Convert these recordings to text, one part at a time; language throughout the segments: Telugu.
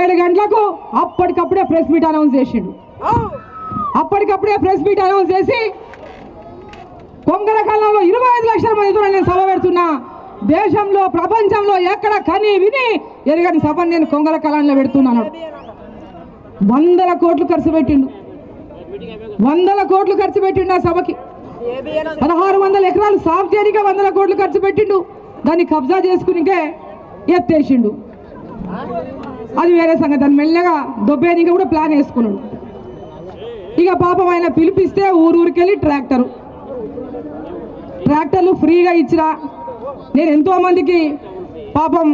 ఏడు గంటలకు అప్పటికప్పుడే ప్రెస్ మీట్ అనౌన్స్ చేసిండు. అప్పటికప్పుడే ప్రెస్ మీట్ అనౌన్స్ చేసి కొంగల కాలంలో ఇరవై ఐదు లక్షల మంది నేను సభ పెడుతున్నా. దేశంలో ప్రపంచంలో ఎక్కడ కని విని ఎరగని సభ నేను కొంగల కాలంలో పెడుతున్నాను. వందల కోట్లు ఖర్చు పెట్టిండు. వందల కోట్లు ఖర్చు పెట్టిండు ఆ సభకి. పదహారు వందల ఎకరాలు సాఫ్ చేయడానికి వందల కోట్లు ఖర్చు పెట్టిండు. దాన్ని కబ్జా చేసుకునికే ఎత్తేసిండు. అది వేరే సంగతి. దాన్ని మెల్లగా దొబ్బేనికి కూడా ప్లాన్ వేసుకున్నాడు. ఇక పాపం ఆయన పిలిపిస్తే ఊరూరికెళ్ళి ట్రాక్టరు ట్రాక్టర్లు ఫ్రీగా ఇచ్చిరా. నేను ఎంతో మందికి పాపం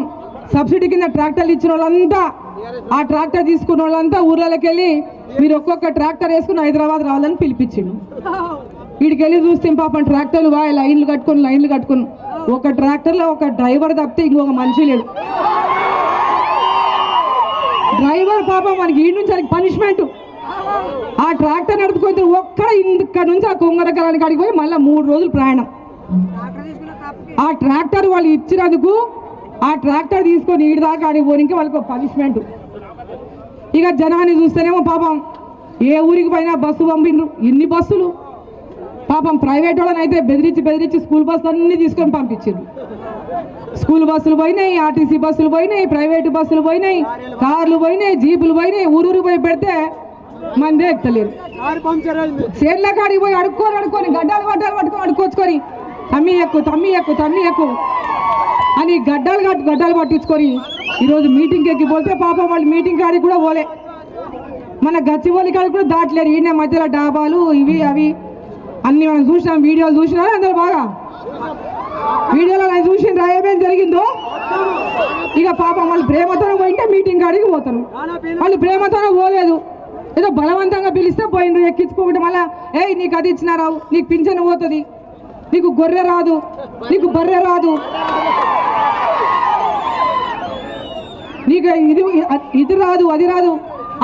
సబ్సిడీ కింద ట్రాక్టర్లు ఇచ్చిన వాళ్ళంతా ఆ ట్రాక్టర్ తీసుకున్న వాళ్ళంతా ఊర్లలోకి వెళ్ళి మీరు ఒక్కొక్క ట్రాక్టర్ వేసుకుని హైదరాబాద్ రావాలని పిలిపించిండు. వీడికి వెళ్ళి చూస్తే పాపం ట్రాక్టర్లు వా లైన్లు కట్టుకొని లైన్లు కట్టుకొని. ఒక ట్రాక్టర్లో ఒక డ్రైవర్ తప్పితే ఇంకొక మనిషి లేడు. డ్రైవర్ పాపం మనకి ఈ నుంచి పనిష్మెంట్ ఆ ట్రాక్టర్ నడుపుకొని ఒక్కడ ఇక్కడ నుంచి ఆ కొంగర అడిగిపోయి పోయి మళ్ళీ మూడు రోజులు ప్రయాణం. ఆ ట్రాక్టర్ వాళ్ళు ఇచ్చినందుకు ఆ ట్రాక్టర్ తీసుకొని ఈడి దాకా ఆడికి వాళ్ళకి పనిష్మెంట్ ఇక జనాన్ని చూస్తేనేమో పాపం ఏ ఊరికి పోయినా బస్సు పంపిండ్రు ఇన్ని బస్సులు. పాపం ప్రైవేట్ వాళ్ళని అయితే బెదిరించి బెదిరించి స్కూల్ బస్సు అన్నీ తీసుకొని పంపించారు స్కూల్ బస్సులు పోయినాయి ఆర్టీసీ బస్సులు పోయినాయి ప్రైవేట్ బస్సులు పోయినాయి కార్లు పోయినాయి జీపులు పోయినాయి ఊరూరు పోయి పెడితే మంది ఎక్కలేరు. చేర్ల కాడికి పోయి అడుక్కొని అడుక్కొని గడ్డలు గడ్డలు పట్టుకొని అడుక్కొచ్చుకొని తమ్మి ఎక్కు తమ్మి ఎక్కు తమ్మి ఎక్కు అని గడ్డలు కట్టు గడ్డలు పట్టించుకొని ఈరోజు మీటింగ్ ఎక్కి పోతే పాపం వాళ్ళు మీటింగ్ కాడికి కూడా పోలే. మన గచ్చిబోలి కాడికి కూడా దాటలేరు. ఈయన మధ్యలో డాబాలు ఇవి అవి అన్ని మనం చూసినాం వీడియోలు చూసినా అందరూ బాగా? వీడియోలో నేను చూసిన ఏమేం జరిగిందో? ఇక పాపం వాళ్ళు ప్రేమతోనే పోయింటే మీటింగ్ కాడికి పోతారు. వాళ్ళు ప్రేమతోనే పోలేదు. ఏదో బలవంతంగా పిలిస్తే పోయిండ్రు ఎక్కించుకోకుండా మళ్ళా ఏయ్ నీకు అది ఇచ్చినారావు నీకు పింఛన్ పోతుంది. నీకు గొర్రె రాదు నీకు బర్రె రాదు. నీకు ఇది ఇది రాదు అది రాదు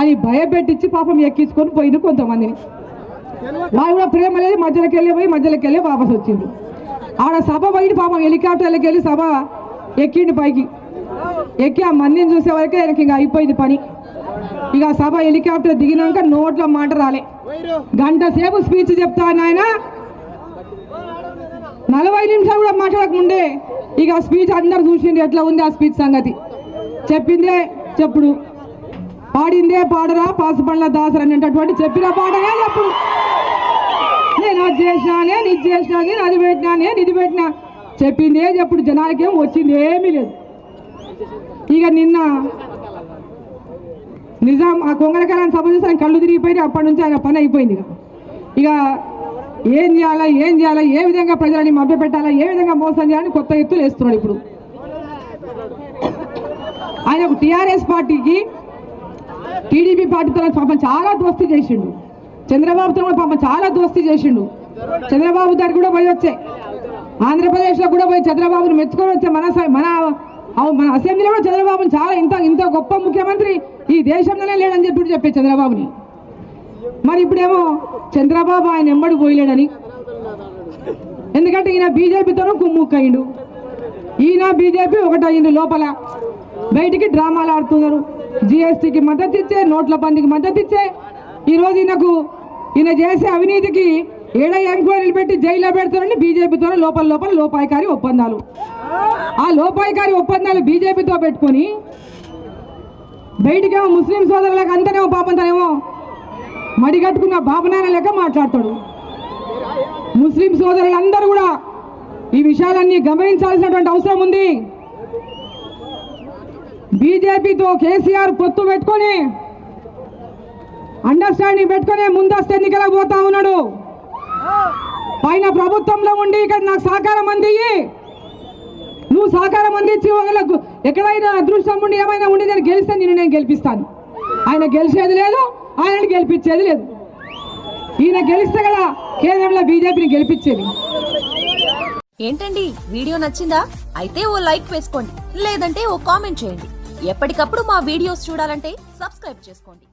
అని భయపెట్టించి పాపం ఎక్కించుకొని పోయిండు కొంతమందిని. వాళ్ళు కూడా ప్రేమ లేదు మధ్యలోకి వెళ్ళి పోయి మధ్యలోకి వెళ్ళి వాపసు వచ్చింది ఆడ సభ బయట పాపం హెలికాప్టర్లకి వెళ్ళి సభ ఎక్కిండు పైకి. ఎక్కి ఆ మందిని చూసే వరకే ఆయనకి ఇంకా అయిపోయింది పని. ఇక సభ హెలికాప్టర్ దిగినాక నోట్లో మాట రాలే. గంట సేపు స్పీచ్ చెప్తాను ఆయన. నలభై నిమిషాలు కూడా మాట్లాడకముందే ఇక స్పీచ్ అందరు చూసింది ఎట్లా ఉంది ఆ స్పీచ్ సంగతి. చెప్పిందే చెప్పుడు. పాడిందే పాడరా పాసుపండ్ల దాసరు అనేటటువంటి చెప్పిన పాటగా చెప్పుడు. నేను అది చేసినానే ఇది చేసినా నేను అది పెట్టినా నేను ఇది పెట్టినా చెప్పిందే చెప్పుడు జనాలకేం వచ్చింది ఏమీ లేదు. ఇక నిన్న నిజాం ఆ కొంగరకాలను సభ చూసి ఆయన కళ్ళు తిరిగిపోయి అప్పటి నుంచి ఆయన పని అయిపోయింది ఇక. ఏం చేయాలా ఏం చేయాలా ఏ విధంగా ప్రజలని మభ్య పెట్టాలా ఏ విధంగా మోసం చేయాలని కొత్త ఎత్తులు వేస్తున్నాడు ఇప్పుడు. ఆయన ఒక టీఆర్ఎస్ పార్టీకి టీడీపీ పార్టీతో పాపం చాలా దోస్తీ చేసిండు. చంద్రబాబుతో కూడా పాపం చాలా దోస్తీ చేసిండు. చంద్రబాబు గారు కూడా పోయి వచ్చే. ఆంధ్రప్రదేశ్లో కూడా పోయి చంద్రబాబుని మెచ్చుకొని వచ్చే మన మన అవు- మన అసెంబ్లీలో కూడా చంద్రబాబుని చాలా ఇంత ఇంత గొప్ప ముఖ్యమంత్రి ఈ దేశంలోనే లేడని చెప్పి చెప్పే చంద్రబాబుని. మరి ఇప్పుడేమో చంద్రబాబు ఆయన ఎంబడి పోయలేడని. ఎందుకంటే ఈయన బీజేపీతోనూ కుమ్ముక్కయ్యిండు ఈయన బీజేపీ ఒకటయ్యిండు లోపల. బయటికి డ్రామాలు ఆడుతున్నారు. జిఎస్టీకి మద్దతు ఇచ్చే నోట్ల బందికి మద్దతు ఇచ్చే. ఈరోజు ఈయనకు ఈయన చేసే అవినీతికి ఏడ ఎంక్వైరీలు పెట్టి జైల్లో పెడతారని బీజేపీతో లోపల లోపల లోపాయికారి ఒప్పందాలు. ఆ లోపాయికారి ఒప్పందాలు బీజేపీతో పెట్టుకొని బయటికేమో ముస్లిం సోదరులకు అంతనేమో పాపం తనేమో మడిగట్టుకున్న బాబునాయన లెక్క మాట్లాడతాడు. ముస్లిం సోదరులందరూ కూడా ఈ విషయాలన్నీ గమనించాల్సినటువంటి అవసరం ఉంది. బీజేపీతో కేసీఆర్ పొత్తు పెట్టుకొని అండర్స్టాండింగ్ పెట్టుకునే ముందస్తు ఎన్నికలకు పోతా ఉన్నాడు. పైన ప్రభుత్వంలో ఉండి ఇక్కడ నాకు సహకారం అందియ్యి. నువ్వు సహకారం అందించి వాళ్ళకు ఎక్కడైనా అదృష్టం ఉండి ఏమైనా ఉండి నేను గెలిస్తే నేను నేను గెలిపిస్తాను. ఆయన గెలిచేది లేదు ఆయనని గెలిపించేది లేదు. ఈయన గెలిస్తే కదా కేంద్రంలో బీజేపీని గెలిపించేది. ఏంటండి? వీడియో నచ్చిందా? అయితే ఓ లైక్ వేసుకోండి లేదంటే ఓ కామెంట్ చేయండి. ఎప్పటికప్పుడు మా వీడియోస్ చూడాలంటే సబ్స్క్రైబ్ చేసుకోండి.